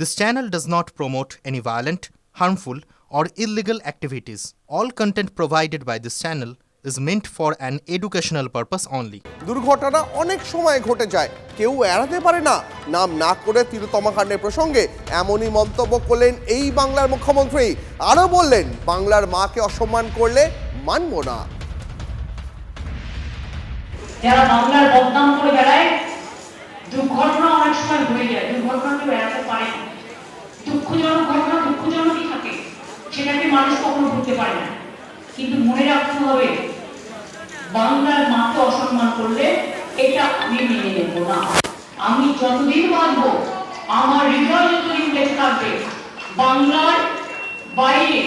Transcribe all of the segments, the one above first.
This channel does not promote any violent, harmful, or illegal activities. All content provided by this channel is meant for an educational purpose only. দুর্ঘটনা অনেক সময় ঘটে যায় কেউ এড়াতে পারে না নাম না করে কাণ্ডের প্রসঙ্গে এমনই মন্তব্য করলেন এই বাংলার মুখ্যমন্ত্রী আরও বললেন বাংলার মাকে অসম্মান করলে মানব না যারা বাংলার বদনাম করে বেড়ায় দুর্ঘটনা অনেক সময় হয়ে যায়, দুর্ঘটনা কেউ এড়াতে পারে না। দুঃখজনক ঘটনা দুঃখজনকই থাকে, সেটাকে মানুষ কখনো ভুলতে পারে না। কিন্তু মনে রাখতে হবে, বাংলার মাকে অসম্মান করলে এটা আমি মেনে নেব না। আমি যতদিন বাঁচব, আমার হৃদয় যতদিন বেঁচে থাকবে, বাংলার বাইরে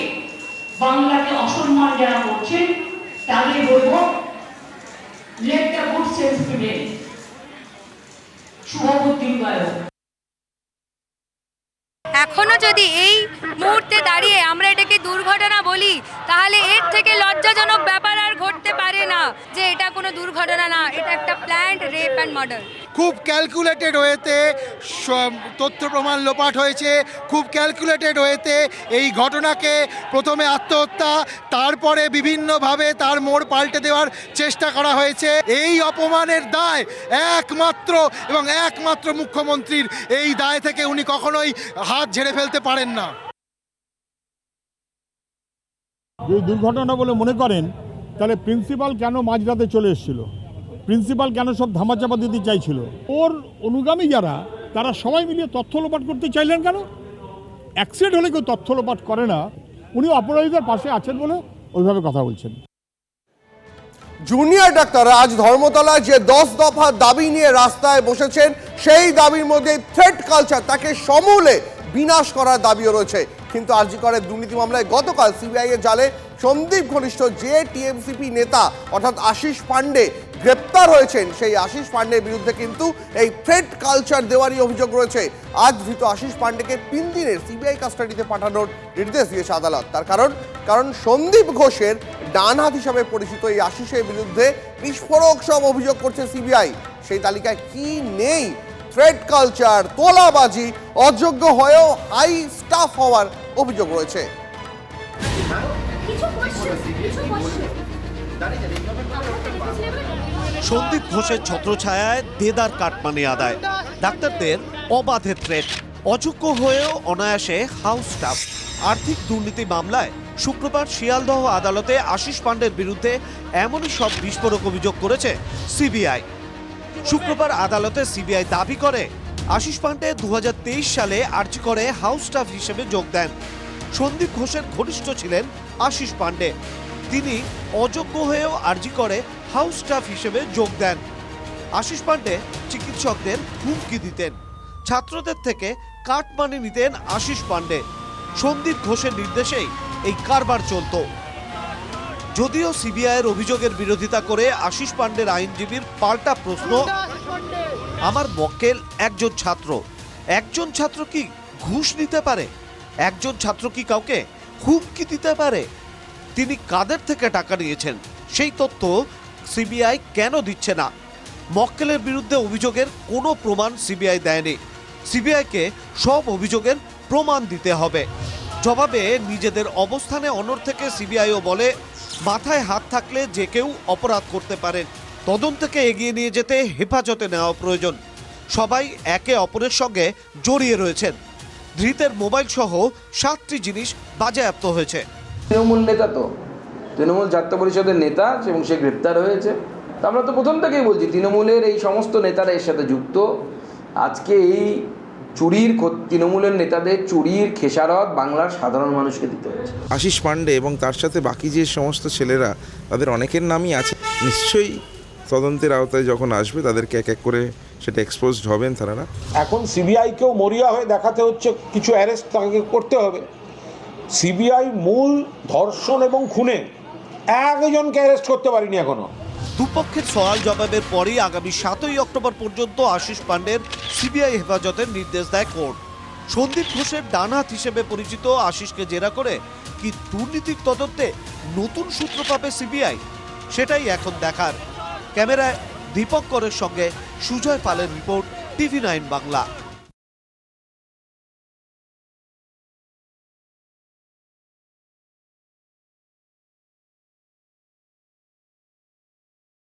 বাংলাকে অসম্মান যারা করছেন তাদের বলব, let the good sense prevail. এখনও যদি এই মুহূর্তে দাঁড়িয়ে আমরা এটাকে দুর্ঘটনা বলি, তাহলে এর থেকে লজ্জাজনক ব্যাপার আর ঘটতে পারে না যে এটা কোনো দুর্ঘটনা না, এটা একটা প্ল্যান্ট রেপ অ্যান্ড মার্ডার খুব ক্যালকুলেটেড হয়েতে তথ্য প্রমাণ লোপাট হয়েছে, খুব ক্যালকুলেটেড হয়েতে এই ঘটনাকে প্রথমে আত্মহত্যা, তারপরে বিভিন্নভাবে তার মোড় পাল্টে দেওয়ার চেষ্টা করা হয়েছে। এই অপমানের দায় একমাত্র এবং একমাত্র মুখ্যমন্ত্রীর। এই দায় থেকে উনি কখনোই হাত ঝেড়ে ফেলতে পারেন না। যদি দুর্ঘটনা বলে মনে করেন, তাহলে প্রিন্সিপাল কেন মাঝরাতে চলে এসেছিল? প্রিন্সিপাল কেন সব ধামাচাপা দিতে চাইছিল? ওর অনুগামী যারা, তারা সবাই মিলিয়ে তথ্য লোপাট করতে চাইলেন কেন? অ্যাক্সিডেন্ট হলে কেউ তথ্য লোপাট করে না। উনি অপরাধীদের পাশে আছেন বলে ওইভাবে কথা বলছেন। জুনিয়র ডাক্তার আজ ধর্মতলায় যে দশ দফা দাবি নিয়ে রাস্তায় বসেছেন, সেই দাবির মধ্যে থ্রেড কালচার তাকে সমূলে বিনাশ করার দাবিও রয়েছে। কিন্তু আরজি করের দুর্নীতি মামলায় গতকাল সিবিআই এর জালে সন্দীপ ঘনিষ্ঠ যে টিএমসিপি নেতা, অর্থাৎ আশিস পান্ডে গ্রেপ্তার হয়েছেন সেই আশিস পান্ডের বিরুদ্ধে কিন্তু এই থ্রেড কালচার দেওয়ারই অভিযোগ রয়েছে। আজ ধৃত আশিস পান্ডেকে তিন দিনের সিবিআই কাস্টাডিতে পাঠানোর নির্দেশ দিয়েছে আদালত। তার কারণ কারণ সন্দীপ ঘোষের ডান হাত হিসাবে পরিচিত এই আশিসের বিরুদ্ধে বিস্ফোরক সব অভিযোগ করছে সিবিআই। সেই তালিকায় কি নেই? থ্রেড কালচার, তোলাবাজি, অযোগ্য হয়েও হাই স্টাফ হওয়ার অভিযোগ রয়েছে। সন্দীপ ঘোষের ছত্রছায়ায় দেদার কাটমানি আদায়। ডাক্তারদের অবাধে থ্রেট অযোগ্য হয়েও অনায়াসে হাউস স্টাফ আর্থিক দুর্নীতি মামলায় শুক্রবার শিয়ালদহ আদালতে আশিস পাণ্ডের বিরুদ্ধে এমনই সব বিস্ফোরক অভিযোগ করেছে সিবিআই। শুক্রবার আদালতে সিবিআই দাবি করে, আশিস পাণ্ডে দু সালে আর্জি করে হাউস স্টাফ হিসেবে যোগ দেন। সন্দীপ ঘোষের ঘনিষ্ঠ ছিলেন আশিস পাণ্ডে। তিনি অযোগ্য হয়েও আর্জি করে হাউস স্টাফ হিসেবে যোগ দেন। আশিস পান্ডে চিকিৎসকদের হুমকি দিতেন। ছাত্রদের থেকে কাটমানি নিতেন আশিস পান্ডে। সন্দীপ ঘোষের নির্দেশেই এই কারবার চলতো। যদিও সিবিআইয়ের অভিযোগের বিরোধিতা করে আশিস পান্ডের আইনজীবীর পাল্টা প্রশ্ন আমার মক্কেল একজন ছাত্র। একজন ছাত্র কি ঘুষ নিতে পারে? একজন ছাত্র কি কাউকে হুমকি দিতে পারে? তিনি কাদের থেকে টাকা নিয়েছেন? সেই তথ্য সিবিআই কেন দিচ্ছে না? মক্কেলের বিরুদ্ধে অভিযোগের কোনো প্রমাণ সিবিআই দেয়নি। সিবিআইকে সব অভিযোগের প্রমাণ দিতে হবে। জবাবে নিজেদের অবস্থানে অনর থেকে সিবিআইও বলে, মাথায় হাত থাকলে যে কেউ অপরাধ করতে পারেন। তদন্তকে এগিয়ে নিয়ে যেতে হেফাজতে নেওয়া প্রয়োজন। সবাই একে অপরের সঙ্গে জড়িয়ে রয়েছেন। ধৃতের মোবাইল সহ সাতটি জিনিস বাজেয়াপ্ত হয়েছে। তৃণমূল নেতা তো। তৃণমূল ছাত্র পরিষদের নেতা এবং সে গ্রেপ্তার হয়েছে। তা আমরা তো প্রথম থেকেই বলছি তৃণমূলের এই সমস্ত নেতারা এর সাথে যুক্ত। আজকে এই চুরির তৃণমূলের নেতাদের চুরির খেসারত বাংলার সাধারণ মানুষকে দিতে হয়েছে। আশিস পান্ডে এবং তার সাথে বাকি যে সমস্ত ছেলেরা তাদের অনেকের নামই আছে। নিশ্চয়ই তদন্তের আওতায় যখন আসবে তাদেরকে এক এক করে সেটা এক্সপোজড হবেন তারা এখন সিবিআইকেও মরিয়া হয়ে দেখাতে হচ্ছে কিছু অ্যারেস্ট তাকে করতে হবে। সিবিআই মূল, ধর্ষণ এবং খুনে। একজনকে অ্যারেস্ট করতে পারিনি এখনও। দুপক্ষের সওয়াল জবাবের পরই আগামী সাতই অক্টোবর পর্যন্ত আশিস পাণ্ডের সিবিআই হেফাজতের নির্দেশ দেয় কোর্ট। সন্দীপ ঘোষের ডানহাত হিসেবে পরিচিত আশিসকে জেরা করে কি দুর্নীতির তদন্তে নতুন সূত্র পাবে সিবিআই, সেটাই এখন দেখার। ক্যামেরায় দীপক করের সঙ্গে সুজয় পালের রিপোর্ট টিভি নাইন বাংলা।